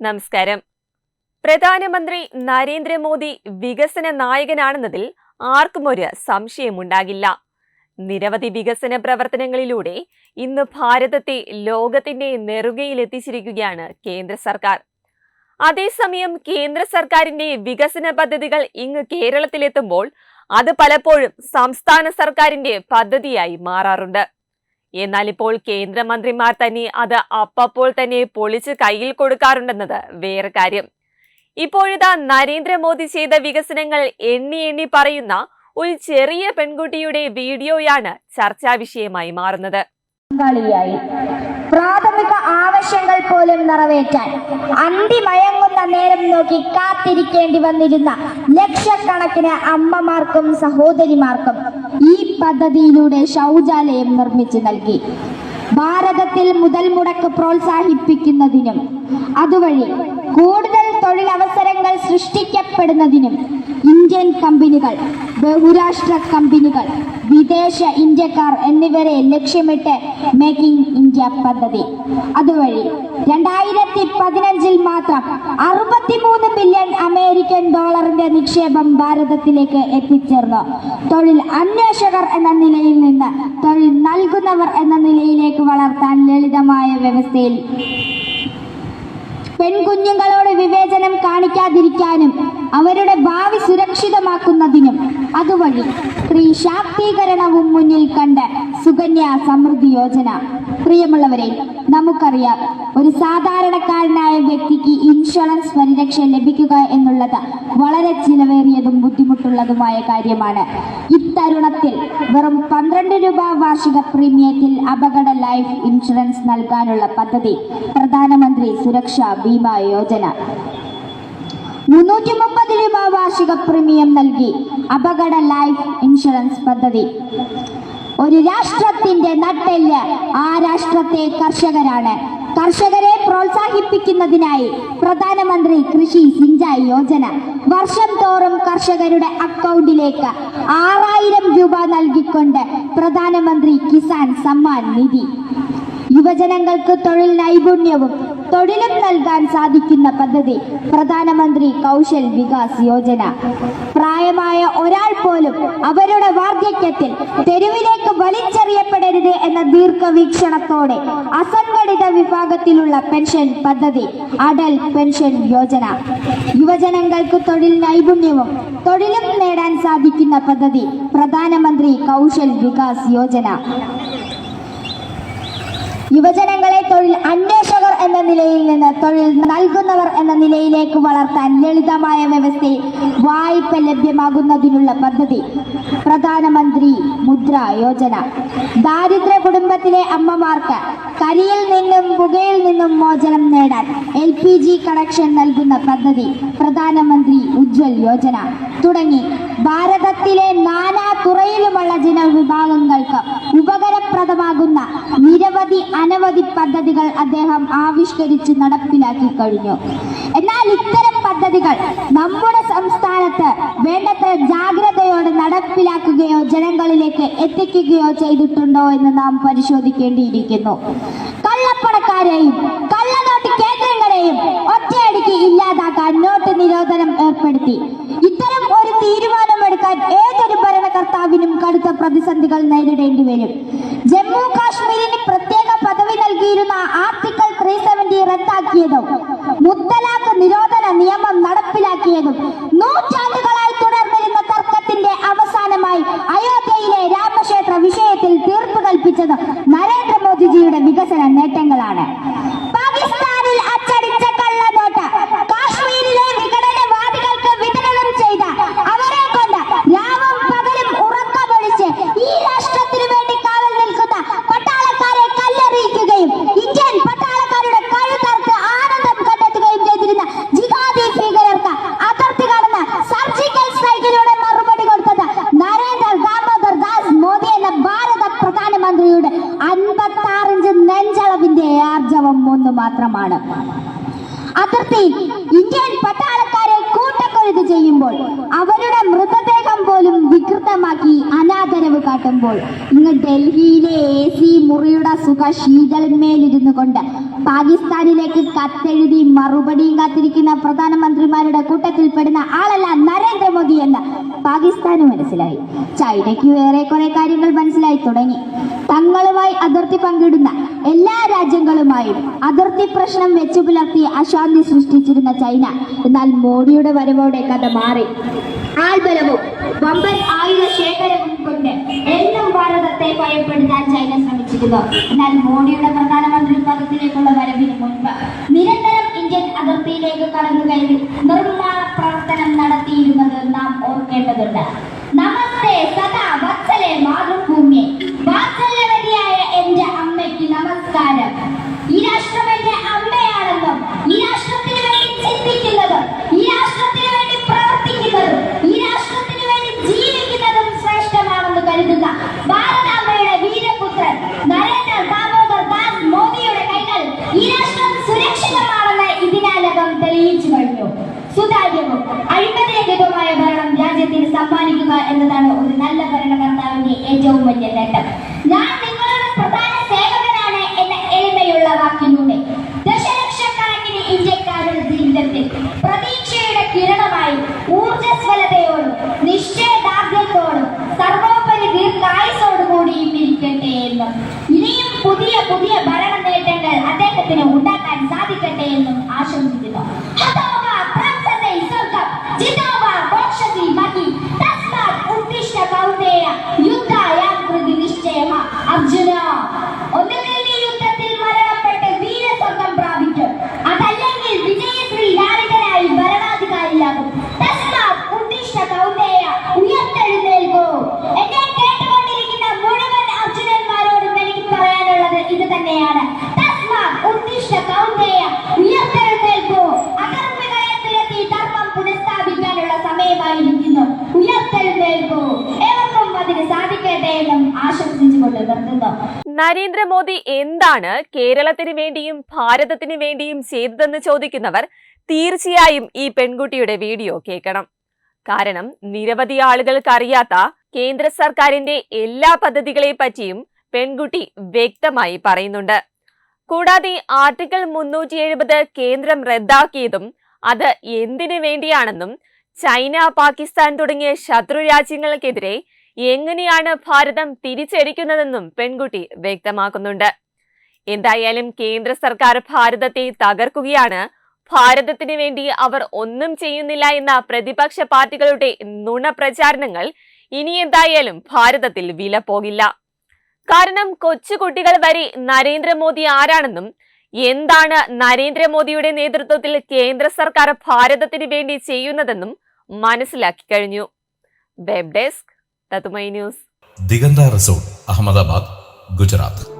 നമസ്കാരം. പ്രധാനമന്ത്രി നരേന്ദ്രമോദി വികസന നായകനാണെന്നതിൽ ആർക്കും ഒരു സംശയമുണ്ടാകില്ല. നിരവധി വികസന പ്രവർത്തനങ്ങളിലൂടെ ഇന്ന് ഭാരതത്തെ ലോകത്തിന്റെ നെറുകയിൽ നെറുകയിലെത്തിച്ചിരിക്കുകയാണ് കേന്ദ്ര സർക്കാർ. അതേസമയം കേന്ദ്ര സർക്കാരിന്റെ വികസന പദ്ധതികൾ ഇങ്ങ് കേരളത്തിലെത്തുമ്പോൾ അത് പലപ്പോഴും സംസ്ഥാന സർക്കാരിന്റെ പദ്ധതിയായി മാറാറുണ്ട്. എന്നാൽ ഇപ്പോൾ കേന്ദ്രമന്ത്രിമാർ തന്നെ അത് അപ്പപ്പോൾ തന്നെ പൊളിച്ച് കയ്യിൽ കൊടുക്കാറുണ്ടെന്നത് വേറെ കാര്യം. ഇപ്പോഴിതാ നരേന്ദ്രമോദി ചെയ്ത വികസനങ്ങൾ എണ്ണി എണ്ണി പറയുന്ന ഒരു ചെറിയ പെൺകുട്ടിയുടെ വീഡിയോയാണ് ചർച്ചാ വിഷയമായി മാറുന്നത്. പ്രാഥമിക ആവശ്യങ്ങൾ പോലും നിറവേറ്റാൻ അന്തിമയങ്ങുന്ന നേരം നോക്കി കാത്തിരിക്കേണ്ടി വന്നിരുന്ന ലക്ഷക്കണക്കിന് അമ്മമാർക്കും സഹോദരിമാർക്കും ഈ പദ്ധതിയിലൂടെ ശൗചാലയം നിർമ്മിച്ച് നൽകി. ഭാരതത്തിൽ മുതൽ മുടക്ക് പ്രോത്സാഹിപ്പിക്കുന്നതിനും അതുവഴി കൂടുതൽ തൊഴിലവസരങ്ങൾ സൃഷ്ടിക്കപ്പെടുന്നതിനും ഇന്ത്യൻ കമ്പനികൾ ബഹുരാഷ്ട്ര കമ്പനികൾ വിദേശ ഇന്ത്യക്കാർ എന്നിവരെ ലക്ഷ്യമിട്ട് മേക്കിംഗ് ഇന്ത്യ പദ്ധതി. അതുവഴി രണ്ടായിരത്തി പതിനഞ്ചിൽ മാത്രം അറുപത്തിമൂന്ന് ബില്യൺ അമേരിക്കൻ ഡോളറിന്റെ നിക്ഷേപം ഭാരതത്തിലേക്ക് എത്തിച്ചേർന്നു. തൊഴിൽ അന്വേഷകർ എന്ന നിലയിൽ നിന്ന് തൊഴിൽ നൽകുന്നവർ എന്ന നിലയിലേക്ക് വളർത്താൻ ലളിതമായ വ്യവസ്ഥയിൽ പെൺകുഞ്ഞുങ്ങളോട് വിവേചനം കാണിക്കാതിരിക്കാനും അവരുടെ ഭാവി സുരക്ഷിതമാക്കുന്നതിനും അതുവഴി സ്ത്രീ ശാക്തീകരണവും മുന്നിൽ കണ്ട് സുകന്യ സമൃദ്ധി യോജന. പ്രിയമുള്ളവരെ നമുക്കറിയാം ഒരു സാധാരണക്കാരനായ വ്യക്തിക്ക് ഇൻഷുറൻസ് പരിരക്ഷ ലഭിക്കുക എന്നുള്ളത് വളരെ ചിലവേറിയതും ബുദ്ധിമുട്ടുള്ളതുമായ കാര്യമാണ്. ഇത്തരുണത്തിൽ വെറും പന്ത്രണ്ട് രൂപ വാർഷിക പ്രീമിയത്തിൽ അപകട ലൈഫ് ഇൻഷുറൻസ് നൽകാനുള്ള പദ്ധതി പ്രധാനമന്ത്രി സുരക്ഷാ ബീമ യോജന. മുന്നൂറ്റി രൂപ വാർഷിക പ്രീമിയം നൽകി അപകട ലൈഫ് ഇൻഷുറൻസ് പദ്ധതി. ഒരു രാഷ്ട്രത്തിന്റെ നട്ടെല്ല് ആ രാഷ്ട്രത്തെ കർഷകരാണ്. കർഷകരെ പ്രോത്സാഹിപ്പിക്കുന്നതിനായി പ്രധാനമന്ത്രി കൃഷി സിഞ്ചായി യോജന. വർഷം തോറും കർഷകരുടെ അക്കൗണ്ടിലേക്ക് ആറായിരം രൂപ നൽകിക്കൊണ്ട് പ്രധാനമന്ത്രി കിസാൻ സമ്മാൻ നിധി. യുവജനങ്ങൾക്ക് തൊഴിൽ നൈപുണ്യവും തൊഴിലും നൽകാൻ സാധിക്കുന്ന പദ്ധതി പ്രധാനമന്ത്രി കൗശൽ വികാസ് യോജന. പ്രായമായ ഒരാൾ പോലും അവരുടെ വാർദ്ധക്യത്തിൽ തെരുവിലേക്ക് വലിച്ചെറിയപ്പെടരുത് എന്ന ദീർഘവീക്ഷണത്തോടെ അസംഘടിത വിഭാഗത്തിലുള്ള പെൻഷൻ പദ്ധതി അടൽ പെൻഷൻ യോജന. യുവജനങ്ങൾക്ക് തൊഴിൽ നൈപുണ്യവും തൊഴിലും നേടാൻ സാധിക്കുന്ന പദ്ധതി പ്രധാനമന്ത്രി കൗശൽ വികാസ് യോജന. യുവജനങ്ങളെ തൊഴിൽ അന്വേഷകർ എന്ന നിലയിൽ നിന്ന് തൊഴിൽ നൽകുന്നവർ എന്ന നിലയിലേക്ക് വളർത്താൻ ലളിതമായ വ്യവസ്ഥയിൽ വായ്പ ലഭ്യമാകുന്നതിനുള്ള പദ്ധതി. പ്രധാനമന്ത്രി മുദ്ര യോജന. ദാരിദ്ര്യ കുടുംബത്തിലെ അമ്മമാർക്ക് കരിയിൽ നിന്നും പുകയിൽ നിന്നും മോചനം നേടാൻ എൽ പി ജി കണക്ഷൻ നൽകുന്ന പദ്ധതി. പ്രധാനമന്ത്രി ഉജ്ജ്വൽ യോജന. തുടങ്ങി. ഭാരതത്തിലെ നാനാ തുറയിലുമുള്ള ജനവിഭാഗങ്ങൾക്ക് ഉപകരപ്രദമാകുന്ന നിരവധി അനവധി പദ്ധതികൾ അദ്ദേഹം ആവിഷ്കരിച്ച് നടപ്പിലാക്കി കഴിഞ്ഞു എന്നാൽ ഇത്തരം പദ്ധതികൾ നമ്മുടെ സംസ്ഥാനത്ത് വേണ്ടത്ര ജാഗ്രതയോടെ നടപ്പിലാക്കുകയോ ജനങ്ങളിലേക്ക് എത്തിക്കുകയോ ചെയ്തിട്ടുണ്ടോ എന്ന് നാം പരിശോധിക്കേണ്ടിയിരിക്കുന്നു. കള്ളപ്പണക്കാരെയും കള്ളനോട്ട് കേന്ദ്രങ്ങളെയും ഒറ്റയടിക്ക് ഇല്ലാതാക്കാൻ നോട്ട് നിരോധനം ഏർപ്പെടുത്തി. ഇത്തരം ഒരു തീരുമാനമെടുക്കാൻ ഏതൊരു ഭരണകർത്താവിനും കടുത്ത പ്രതിസന്ധികൾ നേരിടേണ്ടി വരും. അനാദരവ് നിങ്ങൾ ഡൽഹിയിലെ എ സി മുറിയുടെ സുഖ ശീതന്മേലിരുന്നു കൊണ്ട് പാകിസ്ഥാനിലേക്ക് കത്തെഴുതി മറുപടിയും കാത്തിരിക്കുന്ന പ്രധാനമന്ത്രിമാരുടെ കൂട്ടത്തിൽപ്പെടുന്ന ആളല്ല നരേന്ദ്രമോദി എന്ന് പാകിസ്ഥാന് മനസ്സിലായി. ചൈനയ്ക്ക് വേറെ കുറെ കാര്യങ്ങൾ മനസ്സിലായി തുടങ്ങി. തങ്ങളുമായി അതിർത്തി പങ്കിടുന്ന എല്ലാ രാജ്യങ്ങളുമായും അതിർത്തി പ്രശ്നം വെച്ചു പുലർത്തി അശാന്തി സൃഷ്ടിച്ചിരുന്ന ചൈന. എന്നാൽ മോഡിയുടെ വരവോടെ കഥ മാറി. ആൾബലവും വമ്പൻ ആയുധ ശേഖരവും കൊണ്ട് എന്നും ഭാരതത്തെ ഭയപ്പെടുത്താൻ ചൈന ശ്രമിച്ചിരുന്നു. എന്നാൽ മോഡിയുടെ പ്രധാനമന്ത്രി പദത്തിലേക്കുള്ള വരവിന് മുൻപ് നിരന്തരം ഇന്ത്യൻ അതിർത്തിയിലേക്ക് കടന്നു കയറി നിർമ്മാണ പ്രവർത്തനം നടത്തിയിരുന്നത് നാം ഓർക്കേണ്ടതുണ്ട്. സുതാര്യവും അഴിമതിരഹിതവുമായ ഭരണം രാജ്യത്തിന് സമ്മാനിക്കുക എന്നതാണ് ഒരു നല്ല ഭരണകർത്താവിന്റെ ഏറ്റവും വലിയ നേട്ടം. ഞാൻ നിങ്ങളുടെ പ്രധാന സേവകനാണ് എന്ന എളിമയുള്ള വാക്കിലൂടെ ദശലക്ഷക്കണക്കിന് ഇന്ത്യക്കാരുടെ ജീവിതത്തിൽ പ്രതീക്ഷയുടെ കിരണമായി ഊർജസ്വലതയോടും നിശ്ചയദാർഢ്യത്തോടും സർവോപരി ദീർഘായുസോടുകൂടിയും ഇരിക്കട്ടെ എന്നും ഇനിയും പുതിയ പുതിയ ഭരണ നേട്ടങ്ങൾ അദ്ദേഹത്തിന് ഉണ്ടാക്കാൻ സാധിക്കട്ടെ എന്നും ആശംസിക്കുന്നു. നരേന്ദ്രമോദി എന്താണ് കേരളത്തിന് വേണ്ടിയും ഭാരതത്തിന് വേണ്ടിയും ചെയ്തതെന്ന് ചോദിക്കുന്നവർ തീർച്ചയായും ഈ പെൺകുട്ടിയുടെ വീഡിയോ കേൾക്കണം. കാരണം നിരവധി ആളുകൾക്കറിയാത്ത കേന്ദ്ര സർക്കാരിന്റെ എല്ലാ പദ്ധതികളെ പറ്റിയും പെൺകുട്ടി വ്യക്തമായി പറയുന്നുണ്ട്. കൂടാതെ ആർട്ടിക്കിൾ മുന്നൂറ്റി എഴുപത് കേന്ദ്രം റദ്ദാക്കിയതും അത് എന്തിനു വേണ്ടിയാണെന്നും ചൈന പാകിസ്ഥാൻ തുടങ്ങിയ ശത്രു രാജ്യങ്ങൾക്കെതിരെ എങ്ങനെയാണ് ഭാരതം തിരിച്ചടിക്കുന്നതെന്നും പെൺകുട്ടി വ്യക്തമാക്കുന്നുണ്ട്. എന്തായാലും കേന്ദ്ര സർക്കാർ ഭാരതത്തെ തകർക്കുകയാണ്. ഭാരതത്തിന് വേണ്ടി അവർ ഒന്നും ചെയ്യുന്നില്ല എന്ന പ്രതിപക്ഷ പാർട്ടികളുടെ നുണപ്രചാരണങ്ങൾ ഇനി എന്തായാലും ഭാരതത്തിൽ വില പോകില്ല. കാരണം കൊച്ചുകുട്ടികൾ വരെ നരേന്ദ്രമോദി ആരാണെന്നും എന്താണ് നരേന്ദ്രമോദിയുടെ നേതൃത്വത്തിൽ കേന്ദ്ര സർക്കാർ ഭാരതത്തിന് വേണ്ടി ചെയ്യുന്നതെന്നും മനസ്സിലാക്കി കഴിഞ്ഞു. വെബ് ഡെസ്ക് തത്തുമൈ ന്യൂസ്. ദിഗന്ത റിസോർട്ട് അഹമ്മദാബാദ് ഗുജറാത്ത്.